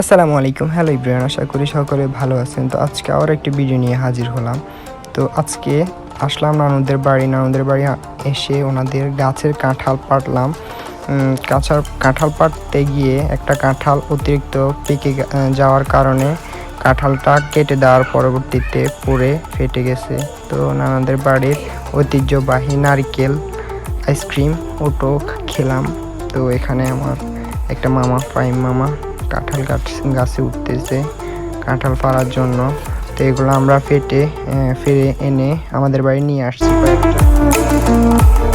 আসসালামু আলাইকুম। হ্যালো ইব্রাহিম আশা করি সকলে ভালো আছেন। তো আজকে আবার একটি ভিডিও নিয়ে হাজির হলাম। তো আজকে আসলাম নানুদের বাড়ি। নানুদের বাড়ি এসে ওনাদের গাছের কাঁঠাল পাড়লাম। উম, কাঁচার কাঁঠাল পাটতে গিয়ে একটা কাঁঠাল অতিরিক্ত পেকে যাওয়ার কারণে কাঁঠালটা কেটে দেওয়ার পরবর্তীতে পড়ে ফেটে গেছে। তো নানাদের বাড়ির ঐতিহ্যবাহী নারিকেল আইসক্রিম ওটো খেলাম। তো এখানে আমার একটা মামা ফাইম মামা কাঁঠাল গাছ, গাছে উঠতেছে, কাঁঠাল পাড়ার জন্য। তো এগুলো আমরা ফেটে ফিরে এনে আমাদের বাড়ি নিয়ে আসছি কয়েকটা।